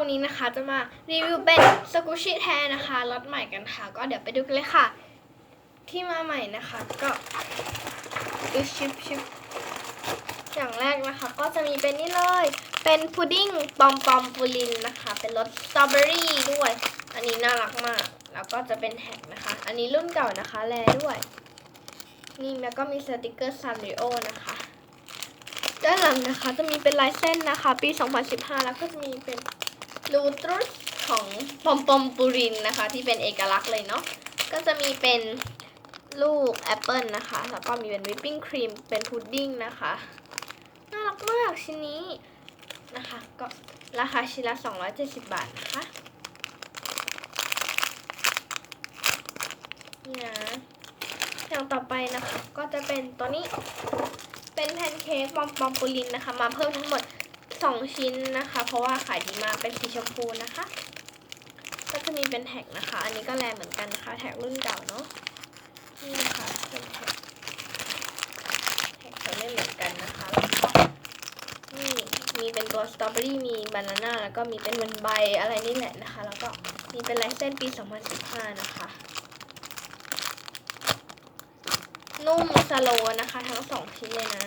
วันนี้นะคะ จะมารีวิวเป็นสกูชิแทนนะคะรสใหม่กันค่ะ ก็เดี๋ยวไปดูกันเลยค่ะ ที่มาใหม่นะคะก็ดูชิปชิปอย่างแรกนะคะ ก็จะมีเป็นนี่เลย เป็นพุดดิ้งปอมปอมปูลินนะคะ เป็นรสสตรอเบอรี่ด้วย อันนี้น่ารักมาก แล้วก็จะเป็นแท็กนะคะ อันนี้รุ่นเก่านะคะแลด้วย นี่แล้วก็มีสติกเกอร์ซานริโอนะคะด้านหลังนะคะจะมีเป็นลายเส้นนะคะ ปี 2015 แล้วก็จะมีเป็น ลูตรุสของปอมปอมปูรินนะคะ ที่เป็นเอกลักษณ์เลยเนาะก็จะมีเป็นลูกแอปเปิลนะคะ แล้วก็มีเป็นวิปปิ้งครีมเป็นพุดดิ้งนะคะ น่ารักมากชิ้นนี้นะคะ ก็ราคาชิ้นละ 270 บาทนะคะนี่นะอย่างต่อไปนะคะ ก็จะเป็นตัวนี้เป็นแพนเค้กปอมปอมปูลินนะคะ มาเพิ่มทั้งหมด 2 ชิ้นนะคะ เพราะว่าขายดีมากเป็นสีชมพูนะคะ ก็จะมีเป็นแท็กนะคะ อันนี้ก็แรงเหมือนกันนะคะ แท็กรุ่นเก่าเนาะนี่นะคะเป็นแท็กแท็กเขาไม่เหมือนกันนะคะแล้วก็นี่มีเป็นตัวสตรอเบอรี่มีบานาน่าแล้วก็มีเป็นวันใบอะไรนี่แหละนะคะ แล้วก็มีเป็นลายเส้นปี 2015 นะคะนุ่มสโลนะคะ ทั้งสองชิ้นเลยนะ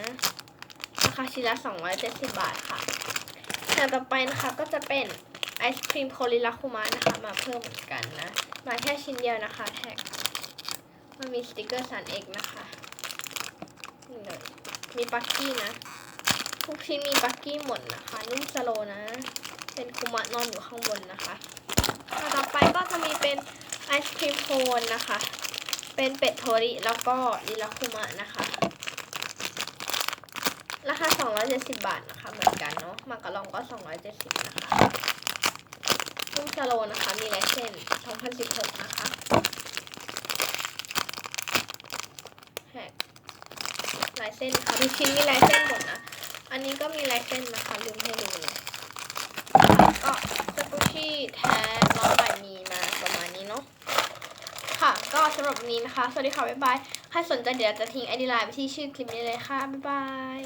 คาชิ้นละ270 บาทค่ะอย่างต่อไปนะคะก็จะเป็นไอศครีมโคลิลาคุมะนะคะมาเพิ่มเหมือนกันนะ มาแค่ชิ้นเดียวนะคะแท็ก มันมีสติกเกอร์สันเอกนะคะนี่เลยมีปักกี้นะ ทุกชิ้นมีปักกี้หมดนะคะ นุ่มสโลนะ เป็นคุมะนอนอยู่ข้างบนนะคะต่อไปก็จะมีเป็นไอศครีมโคนนะคะ เป็นเป็ดโทริแล้วก็ลิลาคุมะนะคะ ราคา 270 บาทนะคะ เหมือนกันเนาะมากระลองก็ 270 นะคะนุ่มสโลนะคะ มีลายเส้น 2016 นะคะแฮกลายเส้นค่ะทุกชิ้นมีลายเส้นหมดนะ อันนี้ก็มีลายเส้นนะคะลืมให้ดูเลยก็สกูชี่แท้น้องใหม่มีมาประมาณนี้เนาะค่ะ ก็สำหรับวันนี้นะคะ สวัสดีค่ะ บ๊ายบาย ใครสนใจเดี๋ยวจะทิ้งไอดีไลน์ไปที่ชื่อคลิปนี้เลยค่ะ บ๊ายบาย